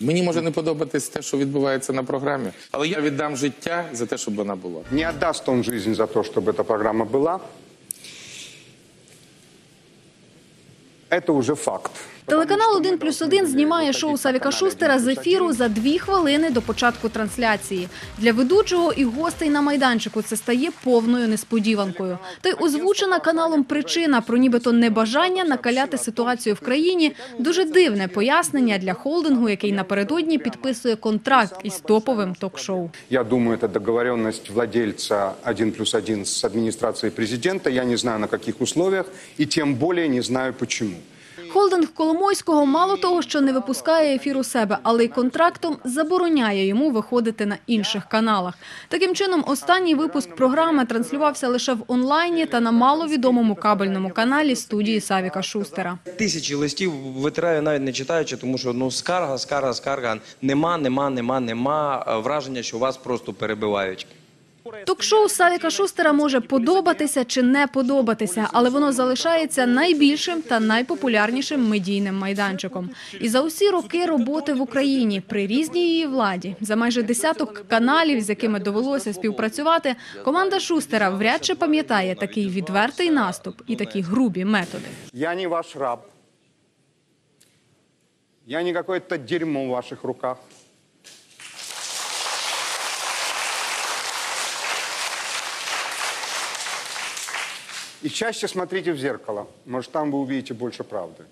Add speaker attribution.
Speaker 1: Мені може не подобатись те, що відбувається на програмі, але я віддам життя за те, щоб вона була.
Speaker 2: Не отдаст он жизнь за то, чтобы эта программа была. Это уже факт.
Speaker 3: Телеканал 1 плюс 1 знімає шоу Савіка Шустера з ефіру за дві хвилини до початку трансляції. Для ведучого і гостей на майданчику це стає повною несподіванкою. Та й озвучена каналом причина про нібито небажання накаляти ситуацію в країні дуже дивне пояснення для холдингу, який напередодні підписує контракт із топовим ток-шоу.
Speaker 2: Я думаю, это договоренность владельца 1 плюс 1 с администрацией президента. Я не знаю, на каких условиях, и тем более не знаю, почему.
Speaker 3: Холдинг Коломойського мало того, що не випускає ефір у себе, але й контрактом забороняє йому виходити на інших каналах. Таким чином, останній випуск програми транслювався лише в онлайні та на маловідомому кабельному каналі студії Савіка Шустера.
Speaker 4: Тисячі листів витираю навіть не читаючи, тому що ну скарга, скарга, скарга. Нема, нема, нема, нема. Е, Враження, що вас просто перебивають.
Speaker 3: Ток-шоу Савіка Шустера може подобатися чи не подобатися, але воно залишається найбільшим та найпопулярнішим медійним майданчиком. І за усі роки роботи в Україні при різній її владі, за майже десяток каналів, з якими довелося співпрацювати, команда Шустера вряд чи пам'ятає такий відвертий наступ і такі грубі методи.
Speaker 2: Я не ваш раб. Я не какое-то дерьмо в ваших руках. И чаще смотрите в зеркало. Может, там вы увидите больше правды.